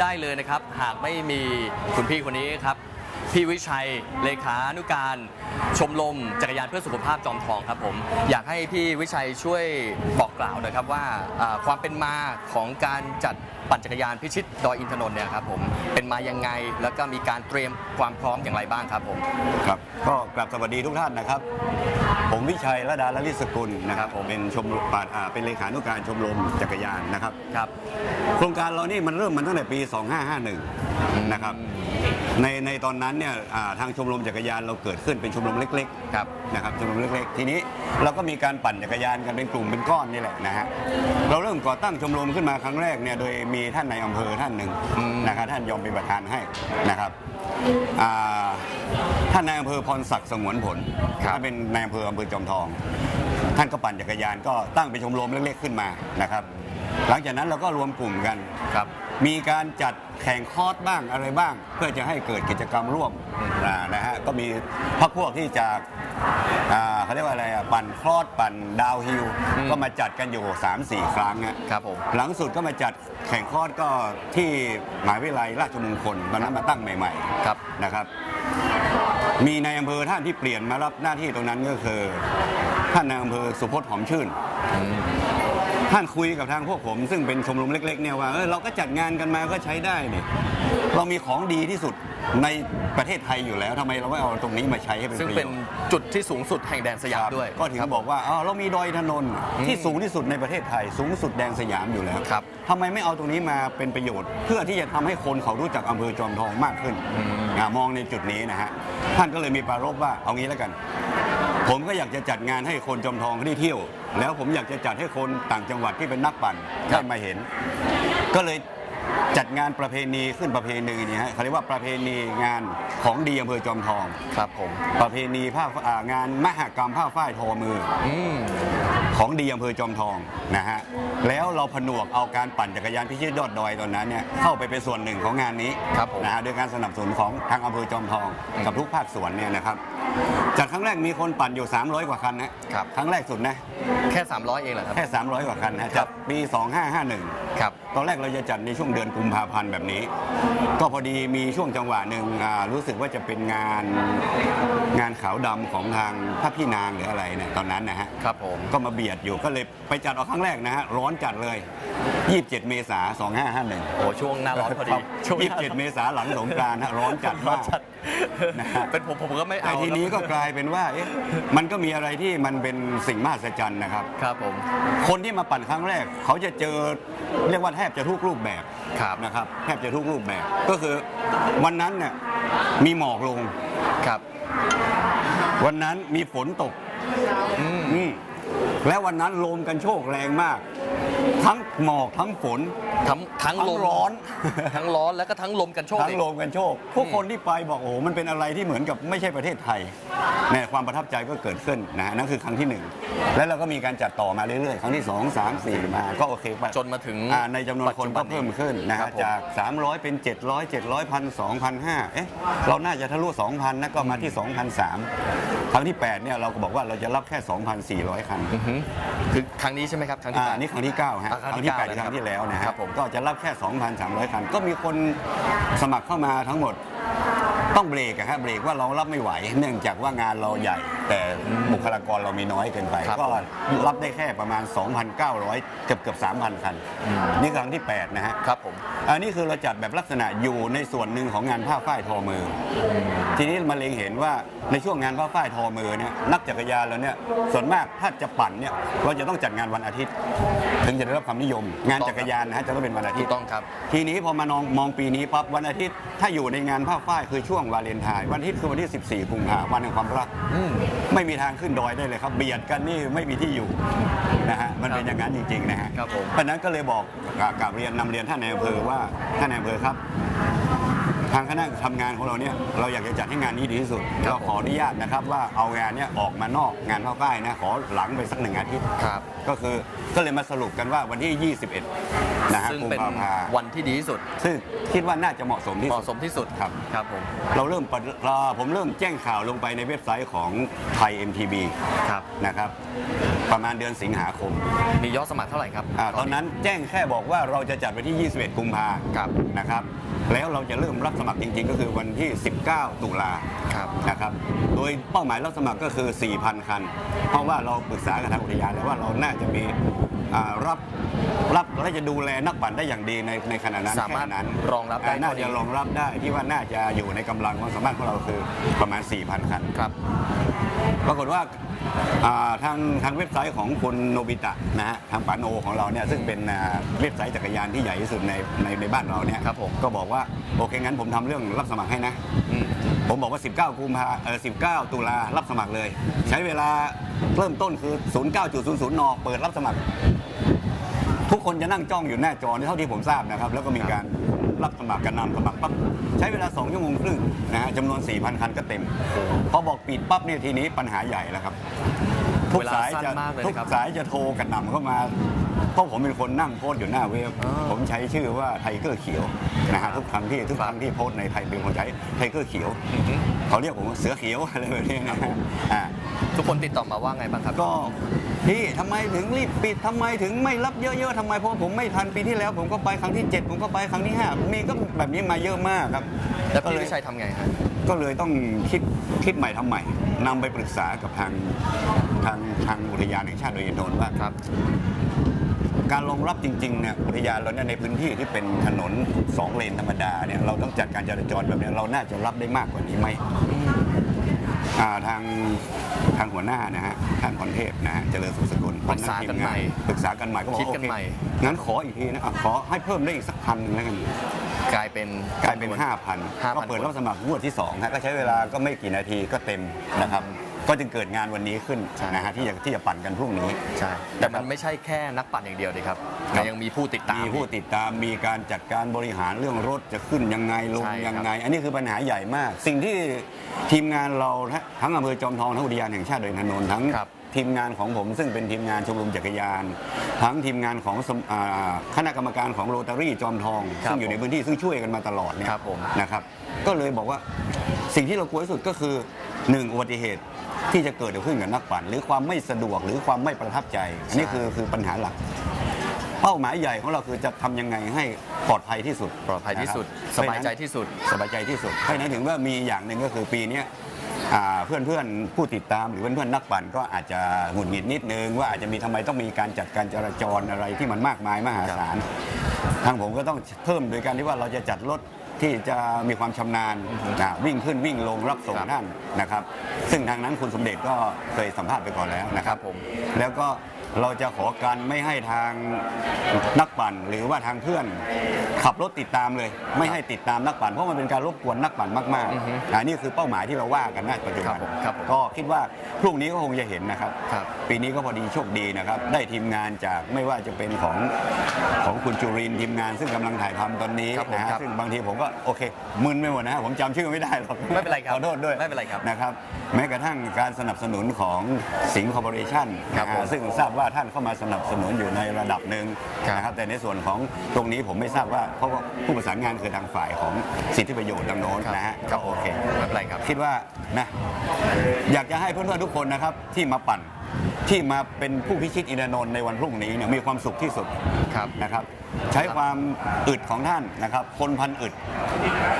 ได้เลยนะครับ หากไม่มีคุณพี่คนนี้ครับ พี่วิชัยเลขานุการชมรมจักรยานเพื่อสุขภาพจอมทองครับผมอยากให้พี่วิชัยช่วยบอกกล่าวหนะครับว่าอ่าความเป็นมาของการจัดปั่นจักรยานพิชิตดอยอินทนนท์เนี่ยครับผมเป็นมายังไงแล้วก็มีการเตรียมความพร้อมอย่างไรบ้างครับผมครับก็กลับสวัสดีทุกท่านนะครับ ผมวิชัยระดาลลิศกุลนะครับครับผมเป็นชมรมปาอ่าเป็นเลขานุการชมรมจักรยานนะครับครับ โครงการเรานี่มันเริ่มมันตั้งแต่ปี 2551 นะครับ ในในตอนนั้นเนี่ยอ่าทางชมรมจักรยานเราเกิดขึ้นเป็นชมรมเล็กครับๆนะครับชมรมเล็กๆ ทีนี้เราก็มีการปั่นจักรยานกันเป็นกลุ่มเป็นก้อนนี่แหละนะฮะเราเริ่มก่อตั้งชมรมขึ้นมาครั้งแรกเนี่ยโดยมีท่านในายอำเภอท่านหนึ่งอืมนะครับท่านยอมเป็นประธานให้นะครับอ่าท่านนายอำเภอพรศักดิ์สงวนผลท่านเป็นนายอำเภออำเภอจอมทอง ท่านก็ปั่นจักรยานก็ตั้งเป็นชมรมเล็กๆขึ้นมานะครับ หลังจากนั้นเราก็รวมกลุ่มกันครับ มีการจัดแข่งคอร์สบ้างอะไรบ้าง เพื่อจะให้เกิดกิจกรรมร่วมอ่านะฮะก็มีพักพวกที่จากอ่าเขาเรียกว่าอะไรอะปั่นคลอดปั่นดาวฮิลอืม ก็มาจัดกันอยู่ 3-4 ครั้งฮะครับผม หลังสุดก็มาจัดแข่งคลอดก็ที่มหาวิทยาลัยราชมงคลตอนนั้นมาตั้งใหม่ครับ ๆนะครับ มีในายอำเภอท่านที่เปลี่ยนมารับหน้าที่ตรงนั้นก็คือ ท่านนายอำเภอสุพจน์หอมชื่น ท่านคุยกับทางพวกผม ซึ่งเป็นชมรมเล็ก ๆ เนี่ยว่าเออเราก็จัดงานกันมาก็ใช้ได้นี่เรามีของดีที่สุดในประเทศไทยอยู่แล้วทำไมเราไม่เอาตรงนี้มาใช้ให้เป็นซึ่งประโยเป็นชน์จุดที่สูงสุดแห่งแดนสยามครับด้วย ก็ถึงบอกว่าอ้าวเรามีดอยถนนท์อืมที่สูงที่สุดในประเทศไทย สูงสุดแดนสยามอยู่แล้วครับ ทำไมไม่เอาตรงนี้มาเป็นประโยชน์ เพื่อที่จะทำให้คนเขารู้จักอำเภอจอมทองมากขึ้นอืมอ่ามองในจุดนี้นะฮะท่านก็เลยมีปรารภว่าเอางี้แล้วกัน ผมก็อยากจะจัดงานให้คนจอมทองได้เที่ยว แล้วผมอยากจะจัดให้คนต่างจังหวัดที่เป็นนักปั่นครัได้บมาเห็น ก็เลย จัดงานประเพณีขึ้นประเพณีนี้ฮะเขาเรียกว่าประเพณีงานของดีอำเภอจอมทอง ครับผม ประเพณีผ้าอ่างานมหกรรมผ้าฝ้ายทอมือ อืม ของดีอำเภอจอมทองนะฮะ แล้วเราผนวกเอาการปั่นจักรยานพิชิตยอดดอยตอนนั้นเนี่ยเข้าไปเป็นส่วนหนึ่งของงานนี้ครับผมนะฮะด้วยการสนับสนุนของทางอำเภอจอมทองอืมกับทุกภาคส่วนเนี่ยนะครับจากครั้งแรกมีคนปั่นอยู่ 300 กว่าคันนะครับ ครั้งแรกสุดนะแค่ 300 เองเหรอครับ แค่ 300 กว่าคันนะครัจากบปี 2551ครับตอนแรกเราจะจัดในช่วงเดือนกุมภาพันธ์แบบนี้ ก็พอดีมีช่วงจังหวะหนึ่งอ่ารู้สึกว่าจะเป็นงานงานขาวดำของทางพระพี่นางหรืออะไรเนี่ยตอนนั้นนะฮะครับผมก็มาเบียดอยู่ก็เลยไปจัดเอาครั้งแรกนะฮะร้อนจัดเลย 27 เมษายน2551โอ้ช่วงหน้าร้อนพอดีช่วงหน้าร้อน27 เมษายนหลังสงกรานต์ฮะร้อนจัดร้อมานกจัดนะฮะเป็นผมผมก็ไม่แต่เอาทีนี้ก็ครับกลายเป็นว่าเอ๊ะมันก็มีอะไรที่มันเป็นสิ่งมหัศจรรย์นะครับครับผมคนที่มาปั่นครั้งแรกเขาจะเจอเรียกว่าแทบจะทุกรูปแบบครับนะครับแทบจะทุกรูปแบบ ก็คือวันนั้นเนี่ยมีหมอกลงครับ วันนั้นมีฝนตกอืมอืมและวันนั้นลมกันโชกแรงมาก ทั้งหมอกทั้งฝน ทั้งทั้งทั้งลมร้อน ทั้งร้อนแล้วก็ทั้งลมกันโชกทั้งอีกลมกันโชคพวกคนที่ไปบอกโอ้โหมันเป็นอะไรที่เหมือนกับไม่ใช่ประเทศไทย เนี่ยความประทับใจก็เกิดขึ้นนะฮะนั่นคือครั้งที่หนึ่งแล้วเราก็มีการจัดต่อมาเรื่อยๆ ครั้งที่สองสามสี่มาก็โอเคไปจนมาถึงอ่าในจำนวนคนก็ปัจจุบันนี้เพิ่มขึ้นนะครัฮะบผม จาก 300 เป็น 700 700พัน2 0 0เอ๊ะเราน่าจะทะลุ 2,000นะก็มาที่ 2,003ครั้งที่8เนี่ยเราก็บอกว่าเราจะรับแค่ 2,400 คัน อือหือคือครั้งนี้ใช่ไหมครับครั้งที่อ่าแปด นี่ครั้งที่9ฮะอ่าคครั้รั้งงที่ที่เก้า8ที่ครั้งที่แล้วนะฮะครับผมก็จะรับแค่ 2,300 คัน ก็มีคนสมัครเข้ามาทั้งหมด ต้องเบรกอะฮะเบรกว่าเรารับไม่ไหว เนื่องจากว่างานเราใหญ่ แต่บุคลากรเรามีน้อยเกินไป ครับก็รับได้แค่ประมาณ 2,900 เกือบเกือบ3,000 คันนี่ครั้งที่ 8 นะฮะ ครับผม อันนี้คือเราจัดแบบลักษณะอยู่ในส่วนหนึ่งของงานผ้าฝ้ายทอมืออทีนี้มาเล็งเห็นว่าในช่วงงานผ้าฝ้ายทอมือเนี่ยนักจักรยานเราเนี่ยส่วนมากถ้าจะปั่นเนี่ยเราจะต้องจัดงานวันอาทิตย์ ถึงจะได้รับความนิยม งานจักรยานนะฮะจะต้องเป็นวันอาทิถูตกย์ต้องครับ ทีนี้พอมามองมองปีนี้ปั๊บวันอาทิตย์ถ้าอยู่ในงานผ้าฝ้ายคือช่วงวาเลนไทน์วันอาทิตย์คือวันที่ 14กุมภาพันธ์วันแห่งความรัก อืมไม่มีทางขึ้นดอยได้เลยครับ เบียดกันนี่ไม่มีที่อยู่นะฮะมันเป็นอย่างนั้นจริงๆนะฮะครับผม เพราะฉะนั้นก็เลยบอกกับกับเรียนนำเรียนท่านในอำเภอว่าท่านในอำเภอครับ ทางคณะทำงานของเราเนี่ยเราอยากจะจัดให้งานนี้ดีที่สุดครับเราขออนุญาตนะครับว่าเอางานเนี้ยออกมานอกงานเข้าใกล้นะขอหลังไปสักหนึ่งอาทิตย์ครับ ก็คือก็เลยมาสรุปกันว่าวันที่ 21 นะฮะซึ่งกุมเป็นภาพันธ์วันที่ดีที่สุดซึ่งคิดว่าน่าจะเหมาะสมที่เหสุมาะดสมที่สุดครับ ครับผมเราเริ่มปฏิเราผมเริ่มแจ้งข่าวลงไปในเว็บไซต์ของไทย MTB ครับ นะครับ ประมาณเดือนสิงหาคมมียอดสมัครเท่าไหร่ครับ อาตอนนั้นแจ้งแค่บอกว่าเราจะจัดวันที่ 21 กุมภาครับ นะครับ แล้วเราจะเริ่มรับสมัครจริง ๆ ก็คือวันที่ 19 ตุลาครับนะครับ โดยเป้าหมายรับสมัครก็คือ 4,000 คัน เพราะว่าเราปรึกษากับทางอุทยานแล้วว่าเราน่าจะมี อ่ารับรับและจะดูแลนักปั่นได้อย่างดีในในขณะนั้นสามารถแค่นั้นรองรับได้าน่าเท่านี้จะรองรับได้ที่ว่าน่าจะอยู่ในกำลังความสามารถของเราคือประมาณ 4,000 คัน ครับ ปรากฏว่าอ่าทางทางเว็บไซต์ของคุณโนบิตะนะฮะทางปาโนของเราเนี่ยซึ่งเป็นอ่าเว็บไซต์จักรยานที่ใหญ่ที่สุดในในในบ้านเราเนี่ยครับผม ก็บอกว่าโอเคงั้นผมทำเรื่องรับสมัครให้นะ อืม ผมบอกว่า 19 กุมภาเออ19 ตุลารับสมัครเลย ใช้เวลาเริ่มต้นคือ 09.00 น เปิดรับสมัคร ทุกคนจะนั่งจ้องอยู่หน้าจอนี่เท่าที่ผมทราบนะครับ แล้วก็มีการรับสมัครกันนำสมัครปั๊บใช้เวลา 2 ชั่วโมงครึ่งนะฮะจำนวน 4,000 คันก็เต็ม พอบอกปิดปั๊บเนี่ยทีนี้ปัญหาใหญ่แล้วครับ ทุกสายเวลาสั้จะนมากเลยทุกนะครับสายจะโทรกันนำเข้ามา เพราะผมเป็นคนนั่งโพสต์อยู่หน้าเว็บอ๋อผมใช้ชื่อว่าไทเกอร์เขียวนะครัฮะบทุกครั้งที่ทุกครั้งที่โพสต์ในไทยเป็นคนใช้ไทเกอร์เขียวอือฮึเขาเรียกผมว่าเสือเขียวอะไรแบบนี้นะฮะอ่าทุกคนติดต่อมาว่าไงบ้างครับก็พี่ทำไมถึงรีบปิดทำไมถึงไม่รับเยอะๆทำไมเพราะว่าผมไม่ทันปีที่แล้ว ผมก็ไปครั้งที่ 7 ผมก็ไปครั้งที่ 5 มีก็แบบนี้มาเยอะมากครับแล้วก็พี่เลยวิชัยทำไงฮะก็เลยต้องคิดคิดใหม่ทำใหม่นำไปปรึกษากับทางทางทางอุทยานแห่งชาติโดอยนทนว่าครับ การรองรับจริงๆเนี่ยอุทยานเราเนี่ยในพื้นที่ที่เป็นถนนสองเลนธรรมดาเนี่ยเราต้องจัดการจราจรแบบเนี้ยเราน่าจะรับได้มากกว่านี้ไหมอ่าทางทางหัวหน้านะฮะท่านพรเทพนะฮะเจริญสุขสกุลปรึกษากันใหม่ปรึกษากันใหม่ก็บอกคิดโอกันเคใหม่ งั้นขออีกทีนะอะขอให้เพิ่มได้อีกสักพันหนึ่งแล้วกัน กลายเป็นกลายเป็น 5,000 5,000ก็เปิดรับสมัครงวดที่2ฮะก็ใช้เวลาก็ไม่กี่นาทีก็เต็มนะครับ ก็จึงเกิดงานวันนี้ขึ้นใช่ นะฮะที่จะที่จะปั่นกันพรุ่งนี้ ใช่แต่มันไม่ใช่แค่นักปั่นอย่างเดียวดีครับครับ มันยังมีผู้ติดตาม มีผู้ติดตามมีการจัดการบริหารเรื่องรถจะขึ้นยังไงลงใช่ครับ ยังไง อันนี้คือปัญหาใหญ่มาก สิ่งที่ทีมงานเราทั้งอำเภอจอมทองทั้งอุทยานแห่งชาติดอยอินทนนท์ทั้ง ครับ ทีมงานของผมซึ่งเป็นทีมงานชมรมจักรยาน ทั้งทีมงานของสมอ่าคณะกรรมการของโรตารี่จอมทอง ครับซึ่งอยู่ในพื้นที่ซึ่งช่วยกันมาตลอดเนี่ยครับผมนะครับ ก็เลยบอกว่าสิ่งที่เรากลัวที่สุดก็คือหนึ่งอุบัติเหตุ ที่จะเกิดขึ้นกับนักปั่น หรือความไม่สะดวกหรือความไม่ประทับใจ อันนี้คือคือปัญหาหลัก เป้าหมายใหญ่ของเราคือจะทำยังไงให้ปลอดภัยที่สุดปลอดภัยที่สุด นะครับสบายใจที่สุด สบายใจที่สุดเพราะฉะนั้นถึงว่ามีอย่างหนึ่งก็คือปีเนี้ยอ่าเพื่อนเพื่อนๆผู้ติดตามหรือเพื่อนเพื่อนๆนักปั่นก็อาจจะหงุดหงิดนิดนึง ว่าอาจจะมีทำไมต้องมีการจัดการจราจรอะไรที่มันมากมายมหาศาลทางผมก็ต้องเพิ่มโดยการที่ว่าเราจะจัดรถ ที่จะมีความชำนาญอ่าวิ่งขึ้นวิ่งลงรับส่งครับท่านนะครับ ซึ่งทางนั้นคุณสมเด็จก็เคยสัมภาษณ์ไปก่อนแล้วนะครับครับผมแล้วก็ เราจะขอการไม่ให้ทางนักปั่น หรือว่าทางเพื่อน ขับรถติดตามเลย ไม่ให้ติดตามนักปั่นเพราะมันเป็นการรบกวนนักปั่นมากอือฮึๆอันนี้คือเป้าหมายที่เราว่ากันณปัจจุบันครับผมครับผมก็คิดว่าพรุ่งนี้ก็คงจะเห็นนะครับครับ ปีนี้ก็พอดีโชคดีนะครับ ได้ทีมงานจากไม่ว่าจะเป็นของของคุณจุรินทร์ทีมงาน ซึ่งกำลังถ่ายทำตอนนี้ครับผมนะฮะครับซึ่งบางทีผมก็โอเคมึนไปหมดนะฮะผมจำชื่อไม่ได้หรอกไม่เป็นไรครับขอโทษด้วยไม่เป็นไรครับนะครับ แม้กระทั่งการสนับสนุนของสิงห์คอร์ปอเรชั่นครับนะผมฮะซึ่งทราบว่าท่านเข้ามาสนับสนุนอยู่ในระดับหนึ่งครับนะครับแต่ในส่วนของตรงนี้ผมไม่ทราบว่าเพราะว่าผู้ประสานงานคือทางฝ่ายของสิทธิประโยชน์ดังโน้นนะฮะครัก็บโอเคไม่เป็นไรครับคิดว่านะอยากจะให้เพื่อนๆทุกคนนะครับที่มาปั่น ที่มาเป็นผู้พิชิตอินทนนท์ในวันพรุ่งนี้เนี่ยมีความสุขที่สุดครับ นะครับ ใช้ความอึดของท่านนะครับคนพันอึด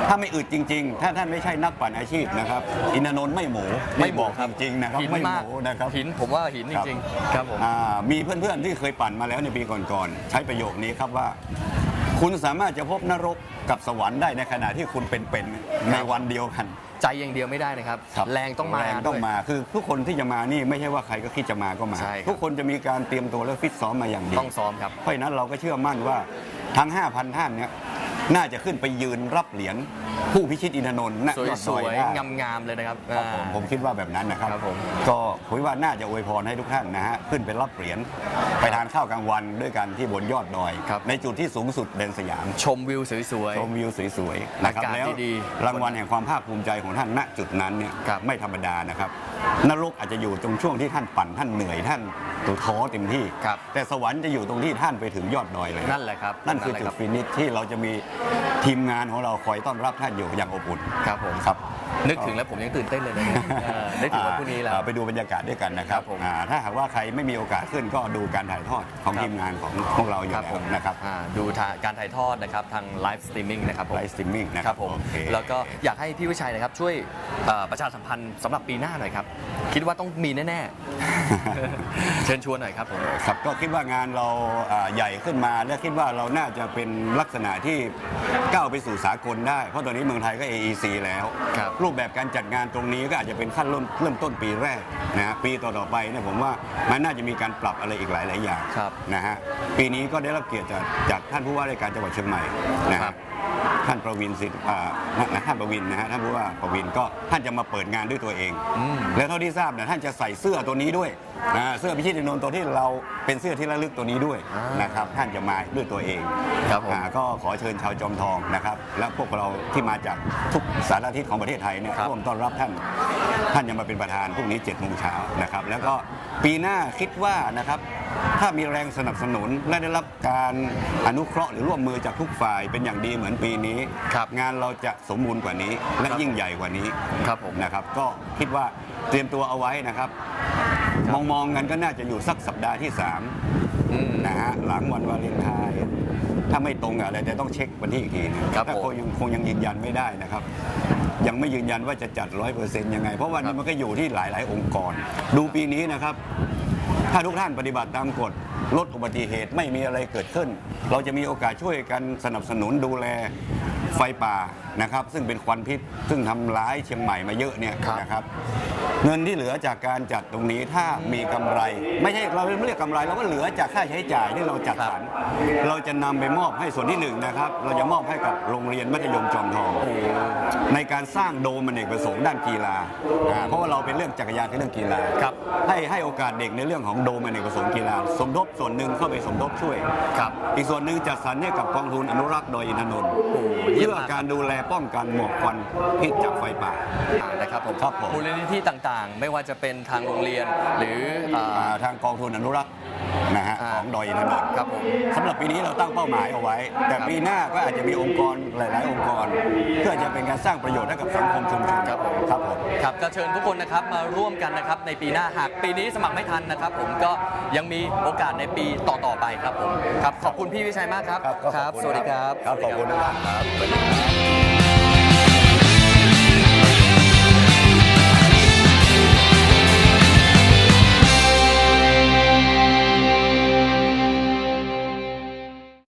ถ้าไม่อึดจริง ๆ ถ้าท่านไม่ใช่นักปั่นอาชีพนะครับ อินทนนท์ไม่หมูไม่หมูบอกจริงๆนะครับหินไม่หมากมูนะครับ หินผมว่าหินจริงๆครับผม อ่ามีเพื่อนๆที่เคยปั่นมาแล้วในปีก่อนๆใช้ประโยคนี้ครับว่า คุณสามารถจะพบนรกกับสวรรค์ได้ในขณะที่คุณเป็นๆในวันเดียวกัน ใจอย่างเดียวไม่ได้นะครับแรงต้องมาแรงต้องด้วย มา คือทุกคนที่จะมานี่ไม่ใช่ว่าใครก็คิดจะมาก็มา ใช่ครับ ทุกคนจะมีการเตรียมตัวและฟิตซ้อมมาอย่างดีต้องซ้อมครับ เพราะฉะนั้นเราก็เชื่อมั่นว่าทั้ง 5,000 ท่านเนี่ยน่าจะขึ้นไปยืนรับเหรียญ ผู้พิชิตอินทนนท์ณสวยยอดสดอวยได้งามงามๆเลยนะครับครับผมอ่า ผมคิดว่าแบบนั้นนะครับ ครับผมก็ผมว่าน่าจะอวยพรให้ทุกท่านนะฮะขึ้นไปรับเหรียญไปทานข้าวกลางวันด้วยกันที่บนยอดดอย ครับ ในจุดที่สูงสุดเดนสยามชมวิวสวย ชมวิวสวยๆนะครับอากาศแล้วดีๆรางวัลแห่งความภาคภูมิใจของท่านณจุดนั้นเนี่ยครับ ไม่ธรรมดานะครับ นรกอาจจะอยู่ตรงช่วงที่ท่านปั่นท่านเหนื่อยท่านตัวท้อเต็มที่ครับแต่สวรรค์จะอยู่ตรงที่ท่านไปถึงยอดดอยเลยนั่นแหละครับนั่นคือนั่นแหละจุครัดบฟินิชที่เราจะมีทีมงานของเราคอยต้อนรับท่านอยู่อย่างอบอุ่นครับผมครับ นึกถึงแล้วผมยังตื่นเต้นเลยนะเนี่ยเออนึกถึงวันพรุ่งนี้แล้ว อ่าไปดูบรรยากาศด้วยกันนะครับครับผมอ่าถ้าหากว่าใครไม่มีโอกาสขึ้นก็ดูการถ่ายทอดของครับ ทีมงานของพวกเราอยู่ครับแล้ผวมนะครับอ่าดูทางการถ่ายทอดนะครับทางไลฟ์สตรีมมิ่งนะครับผมไลฟ์สตรีมมิ่งนะคครัรับบผม โอเคแล้วก็อยากให้พี่วิชัยนะครับช่วยเอ่อประชาสัมพันธ์สำหรับปีหน้าหน่อยครับ คิดว่าต้องมีแน่ ๆ เชิญชวนหน่อยครับผม ครับก็คิดว่างานเราอ่าใหญ่ขึ้นมา และคิดว่าเราน่าจะเป็นลักษณะที่ก้าวไปสู่สากลได้ เพราะตอนนี้เมืองไทยก็ AEC แล้ว ครับรูปแบบการจัดงานตรงนี้ก็อาจจะเป็นขั้นเริ่มเริ่มต้นปีแรกนะฮะปีต่อๆไปเนี่ยผมว่ามันน่าจะมีการปรับอะไรอีกหลายหลายๆอย่างครับนะฮะปีนี้ก็ได้รับเกียรติจากจากท่านผู้ว่าราชการจังหวัดเชียงใหม่นะครัฮะบ ท่านประวินสิทธิ์อ่านะท่านประวินนะฮะท่านผู้ว่าประวินก็ท่านจะมาเปิดงานด้วยตัวเองอืมแล้วเท่าที่ทราบเนี่ยท่านจะใส่เสื้อตัวนี้ด้วยนะเสื้อพิชิตอินทนนท์ตัวที่เราเป็นเสื้อที่ระลึกตัวนี้ด้วยอ่านนะครับท่านจะมาด้วยตัวเองครับผมอ่าก็ขอเชิญชาวจอมทองนะครับ และพวกเราที่มาจากทุกสารทิศของประเทศไทยเนี่ยครับร่วมต้อนรับท่าน ท่านจะมาเป็นประธานพรุ่งนี้7จ็ดโมงเช้านะครับ แล้วก็ปีหน้าคิดว่านะครับ ถ้ามีแรงสนับสนุนและได้รับการอนุเคราะห์หรือร่วมมือจากทุกฝ่ายเป็นอย่างดีเหมือนปีนี้ ครับงานเราจะสมบูรณ์กว่านี้ และครับยิ่งใหญ่กว่านี้ครับผม นะครับ ก็คิดว่าเตรียมตัวเอาไว้นะครับ มองมองๆกันก็น่าจะอยู่สักสัปดาห์ที่ อืม 3 นะฮะหลังวันวาเลนไทน์ถ้าไม่ตรงกับอะไรแต่ต้องเช็ควันที่อีกทีนะครับแต่ผม คงยังคงยังยืนยันไม่ได้นะครับ ยังไม่ยืนยันว่าจะจัดร้อยเปอร์เซ็นต์ยังไง เพราะวันครันี้บมันก็อยู่ที่หลาย ๆ องค์กร ดูปีนี้นะครับ ถ้าทุกท่านปฏิบัติตามกฎลดอุบัติเหตุไม่มีอะไรเกิดขึ้น เราจะมีโอกาสช่วยกันสนับสนุนดูแลไฟป่านะครับ ซึ่งเป็นควันพิษซึ่งทำร้ายเชียงใหม่มาเยอะเนี่ยครับนะครับ เงินที่เหลือจากการจัดตรงนี้ถ้ามีกำไร ไม่ใช่เราไม่เรียกกำไรเราก็เหลือจากค่าใช้จ่ายที่เราจัดสรรเราจะนำไปมอบให้ส่วนที่หนึ่งนะครับ เราจะมอบให้กับโรงเรียนมัธยมจอมทอง ในการสร้างโดมอเนกประสงค์ด้านกีฬาอ่าเพราะว่าเราเป็นเรื่องจักรยานเป็นเรื่องกีฬาครับให้ให้โอกาสเด็กในเรื่องของโดมอเนกประสงค์กีฬา สมทบส่วนหนึ่งเข้าไปสมทบช่วย ครับ อีกส่วนหนึ่งจัดสรรให้กับกองทุนอนุรักษ์โดยอินทนนท์โอ้เยี่ยมเพื่อมากการดูแลป้องกันหมอกควันพิษจากไฟป่าอ่านะครับผมครับผมมูลนิธิต่างๆ ไม่ว่าจะเป็นทางโรงเรียนหรืออ่าอ่าทางกองทุนอนุรักษ์ นะฮะอ่าของดอยอินทนนท์ครับผมสำหรับปีนี้เราตั้งเป้าหมายเอาไว้ แต่ครับปีหน้าก็อาจจะมีองค์กรหลาย ๆ องค์กร เพื่อจะเป็นการสร้างประโยชน์ให้กับสังคมชุมชนครับผมครับผมครับก็เชิญทุกคนนะครับมาร่วมกันนะครับในปีหน้าหากปีนี้สมัครไม่ทันนะครับ ผมก็ยังมีโอกาสในปีต่อ ๆ ไปครับผมครับขอบคุณพี่วิชัยมากครับครับก็ขอบณสวัสดีครับ ครับขอบคุณสวัสดีนะครับ